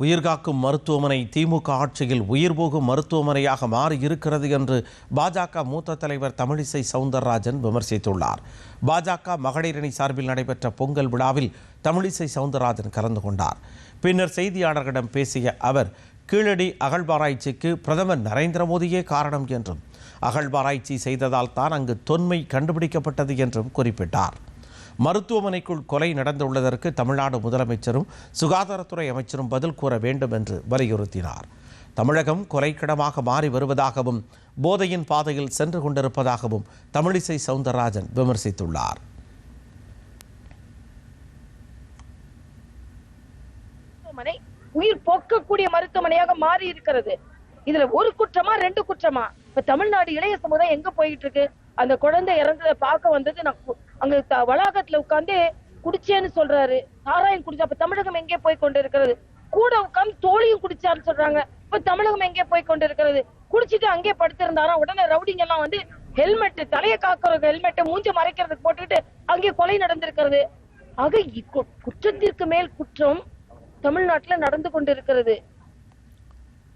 உயிர்காக்கும் மருத்துவமனை திமுக ஆட்சியில் உயிர் போகும் மருத்துவமனையாக மாறியிருக்கிறது என்று பாஜக மூத்த தலைவர் தமிழிசை சவுந்தரராஜன் விமர்சித்துள்ளார். பாஜக மகளிரணி சார்பில் நடைபெற்ற பொங்கல் விழாவில் தமிழிசை சவுந்தரராஜன் கலந்து கொண்டார். பின்னர் செய்தியாளர்களிடம் பேசிய அவர் கீழடி அகழ்வாராய்ச்சிக்கு பிரதமர் நரேந்திர மோடியே காரணம் என்றும் அகழ்வாராய்ச்சி செய்ததால் தான் அங்கு தொன்மை கண்டுபிடிக்கப்பட்டது என்றும் குறிப்பிட்டார். மருத்துவமனைக்குள் கொலை நடந்துள்ளதற்கு தமிழ்நாடு முதலமைச்சரும் சுகாதாரத்துறை அமைச்சரும் பதில் கூற வேண்டும் என்று வலியுறுத்தினார். தமிழகம் கொலைக்கிடமாக மாறி வருவதாகவும் போதையின் பாதையில் சென்று கொண்டிருப்பதாகவும் தமிழிசை சவுந்தரராஜன் விமர்சித்துள்ளார். உயிர் போக்கக்கூடிய மருத்துவமனையாக மாறி இருக்கிறது. இதுல ஒரு குற்றமா ரெண்டு குற்றமா? இப்ப தமிழ்நாடு இளைய சமுதாயம் எங்க போயிட்டு இருக்கு? அந்த குழந்தை இறந்ததை பார்க்க வந்தது நான் அங்க த- வளாகத்துல உட்கார்ந்து குடிச்சேன்னு சொல்றாரு. நாராயண் குடிச்சா அப்ப தமிழகம் எங்கே போய் கொண்டு இருக்கிறது கூட உட்கார்ந்து தோழியும் குடிச்சாருன்னு சொல்றாங்க. இப்ப தமிழகம் எங்கே போய் கொண்டு இருக்கிறது குடிச்சிட்டு அங்கே படுத்திருந்தாரா உடனே ரவுடிங்க எல்லாம் வந்து ஹெல்மெட் தலையை காக்கிற ஹெல்மெட்டை மூஞ்ச மறைக்கிறதுக்கு போட்டுக்கிட்டு அங்கே கொலை நடந்திருக்கிறது. ஆக இக்கு- குற்றத்திற்கு மேல் குற்றம் தமிழ்நாட்டுல நடந்து கொண்டிருக்கிறது.